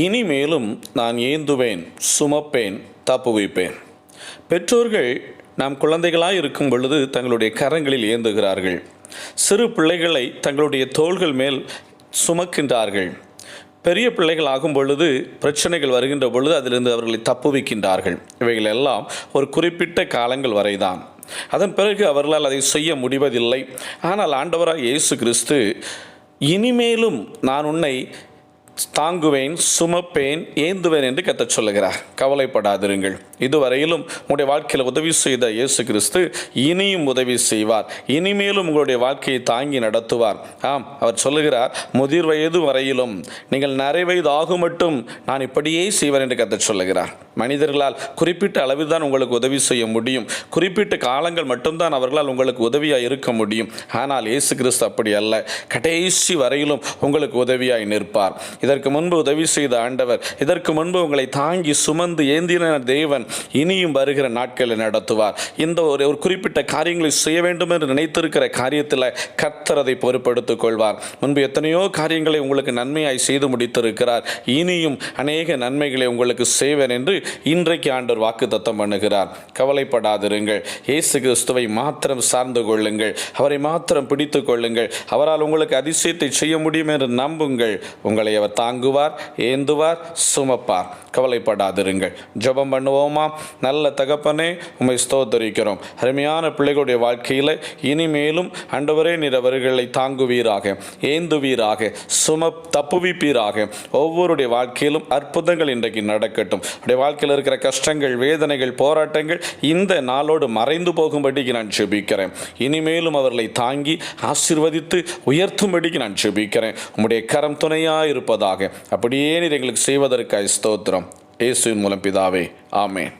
இனிமேலும் நான் ஏந்துவேன் சுமப்பேன் தப்புவிப்பேன். பெற்றோர்கள் நாம் குழந்தைகளாக இருக்கும் பொழுது தங்களுடைய கரங்களில் ஏந்துகிறார்கள். சிறு பிள்ளைகளை தங்களுடைய தோள்கள் மேல் சுமக்கின்றார்கள். பெரிய பிள்ளைகள் ஆகும் பொழுது பிரச்சனைகள் வருகின்ற பொழுது அதிலிருந்து அவர்களை தப்புவிக்கின்றார்கள். இவைகள் எல்லாம் ஒரு குறிப்பிட்ட காலங்கள் வரைதான். அதன் பிறகு அவர்களால் அதை செய்ய முடிவதில்லை. ஆனால் ஆண்டவராக இயேசு கிறிஸ்து இனிமேலும் நான் உன்னை தாங்குவேன் சுமப்பேன் ஏந்துவேன் என்று கத்தச் சொல்லுகிறார். கவலைப்படாதிருங்கள். இதுவரையிலும் உங்களுடைய வாழ்க்கையில் உதவி செய்த இயேசு கிறிஸ்து இனியும் உதவி செய்வார். இனிமேலும் உங்களுடைய வாழ்க்கையை தாங்கி நடத்துவார். ஆம் அவர் சொல்லுகிறார் முதிர் வயது வரையிலும் நீங்கள் நிறை வயது ஆகும் மட்டும் நான் இப்படியே செய்வேன் என்று கத்தச் சொல்லுகிறார். மனிதர்களால் குறிப்பிட்ட அளவில் தான் உங்களுக்கு உதவி செய்ய முடியும். குறிப்பிட்ட காலங்கள் மட்டும்தான் அவர்களால் உங்களுக்கு உதவியாக இருக்க முடியும். ஆனால் இயேசு கிறிஸ்து அப்படி அல்ல. கடைசி வரையிலும் உங்களுக்கு உதவியாய் நிற்பார். இதற்கு முன்பு உதவி செய்த ஆண்டவர் இதற்கு முன்பு உங்களை தாங்கி சுமந்து ஏந்தின தேவன் இனியும் வருகிற நாட்களை நடத்துவார். இந்த ஒரு ஒரு குறிப்பிட்ட காரியங்களை செய்ய வேண்டும் என்று நினைத்திருக்கிற காரியத்தில் கத்தரதை பொறுப்படுத்திக் கொள்வார். முன்பு எத்தனையோ காரியங்களை உங்களுக்கு நன்மையாய் செய்து முடித்திருக்கிறார். இனியும் அநேக நன்மைகளை உங்களுக்கு செய்வேன் என்று இன்றைக்கு ஆண்டவர் வாக்கு தத்தம் பண்ணுகிறார். கவலைப்படாதிருங்கள். இயேசு கிறிஸ்துவை மாத்திரம் சார்ந்து கொள்ளுங்கள். அவரை மாத்திரம் பிடித்து கொள்ளுங்கள். அவரால் உங்களுக்கு அதிசயத்தை செய்ய முடியும் என்று நம்புங்கள். உங்களை அவர் தாங்குவார் ஏந்துவார் சுமப்பார். கவலைப்படாதிருங்கள். ஜெபம் பண்ணுவோமா? நல்ல தகப்பனே உம்மை ஸ்தோத்தரிக்கிறோம். அருமையான பிள்ளைகளுடைய வாழ்க்கையில் இனிமேலும் அண்டவரே நீர் அவர்களை தாங்குவீராக ஏந்துவீராக சும தப்புவிப்பீராக. ஒவ்வொருடைய வாழ்க்கையிலும் அற்புதங்கள் இன்றைக்கு நடக்கட்டும். வாழ்க்கையில் இருக்கிற கஷ்டங்கள் வேதனைகள் போராட்டங்கள் இந்த நாளோடு மறைந்து போகும்படிக்கு நான் ஜெபிக்கிறேன். இனிமேலும் அவர்களை தாங்கி ஆசிர்வதித்து உயர்த்தும்படிக்கு நான் ஜெபிக்கிறேன். உம்முடைய கரம் துணையாக இருப்பதாக அப்படியே நீர் எங்களுக்கு செய்வதற்காக ஸ்தோத்திரம். இயேசுவின் மூலம் பிதாவே. ஆமேன்.